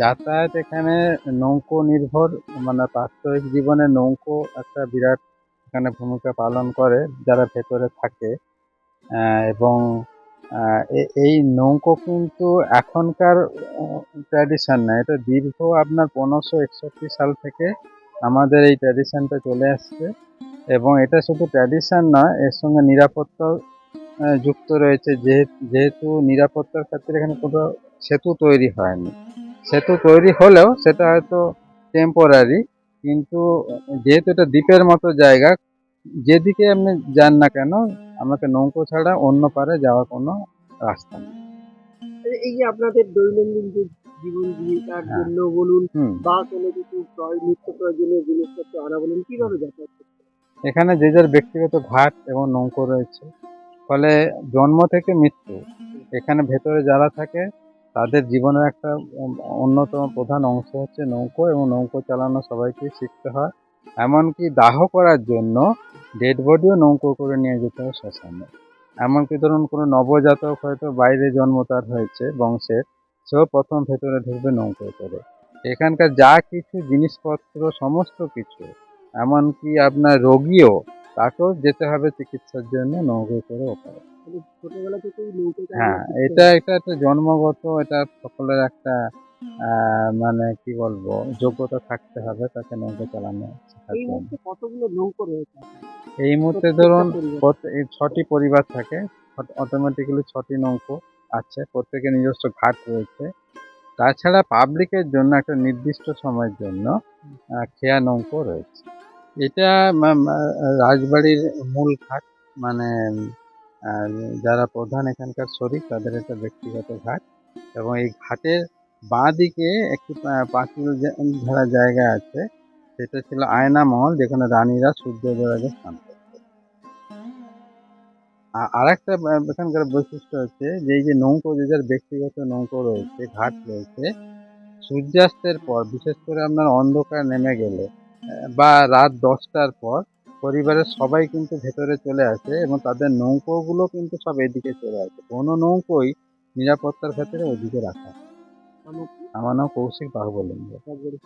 যাতায়াত এখানে নৌকো নির্ভর মানে প্রাত্যহিক জীবনে নৌকো একটা বিরাট এখানে ভূমিকা পালন করে, যারা ভেতরে থাকে। এবং এই নৌকো কিন্তু এখনকার ট্র্যাডিশন না। এটা দীর্ঘ আপনার পনেরোশো একষট্টি সাল থেকে আমাদের এই ট্র্যাডিশনটা চলে আসছে। এবং এটা শুধু ট্র্যাডিশন নয়, এর সঙ্গে নিরাপত্তা যুক্ত রয়েছে। যেহেতু নিরাপত্তার ক্ষেত্রে এখানে কোনো সেতু তৈরি হয়নি। সেতু তৈরি হলেও সেটা হয়তো টেম্পোরারি কিন্তু যেহেতু এটা দ্বীপের মতো জায়গা যেদিকে আপনি যান না কেন আমাকে নৌকো ছাড়া অন্য পারে যাওয়ার কোনো রাস্তা নেই। এই- এই যে আপনাদের দৈনন্দিন যে জীবন জীবিকার হ্যাঁ। জন্য বলুন বা কোনো কিছু নিত্য প্রয়োজনীয় জিনিসপত্র আনা বলুন কীভাবে যাতায়াত এখানে যে যার ব্যক্তিগত ঘাট এবং নৌকো রয়েছে ফলে জন্ম থেকে মৃত্যু এখানে ভেতরে যারা থাকে তাদের জীবনের একটা অন্যতম প্রধান অংশ হচ্ছে নৌকো এবং নৌকো চালানো সবাইকে শিখতে হয়। এমনকি দাহ করার জন্য ডেড বডিও নৌকো করে নিয়ে যেতে হয় শ্মশানে। এমনকি ধরুন কোনো নবজাতক হয়তো বাইরে জন্ম তার হয়েছে বংশের, সেও প্রথম ভেতরে ঢুকবে নৌকো করে এখানকার যা কিছু জিনিসপত্র, সমস্ত কিছু, এমনকি আপনার রোগীও, তাকেও যেতে হবে চিকিৎসার জন্য নৌকো করে মানে ছোটবেলা থেকেই হ্যাঁ এটা। এটা একটা জন্মগত এটা সকলের একটা মানে কি বলব যোগ্যতা থাকতে হবে তাকে নৌকো চালানো এই মুহূর্তে কতগুলো নৌকো রয়েছে এই মুহূর্তে ধরুন? ছটি পরিবার থাকে অটোমেটিক্যালি ছটি নৌকো আছে প্রত্যেকের নিজস্ব ঘাট রয়েছে তাছাড়া পাবলিকের জন্য একটা নির্দিষ্ট সময়ের জন্য খেয়া নৌকো রয়েছে এটা রাজবাড়ির মূল ঘাট মানে যারা প্রধান এখানকার শরিক তাদের একটা ব্যক্তিগত ঘাট এবং এই ঘাটের বাঁ দিকে একটি পাঁচিল ঘেরা জায়গা আছে, সেটা ছিল আয়না মহল, যেখানে রানীরা সূর্যোদয়ের স্নান আর একটা এখানকার বৈশিষ্ট্য হচ্ছে যে, এই যে নৌকো, যে যার ব্যক্তিগত নৌকো রয়েছে, ঘাট রয়েছে, সূর্যাস্তের পর, বিশেষ করে আপনার অন্ধকার নেমে গেলে বা রাত দশটার পর পরিবারের সবাই কিন্তু ভেতরে চলে আসে এবং তাদের নৌকোগুলো কিন্তু সব এদিকে চলে আসে কোনো নৌকোই নিরাপত্তার ক্ষেত্রে ওদিকে রাখা। আমার নাম কৌশিক বাহুবলিঙ্গ রাজবাড়ি?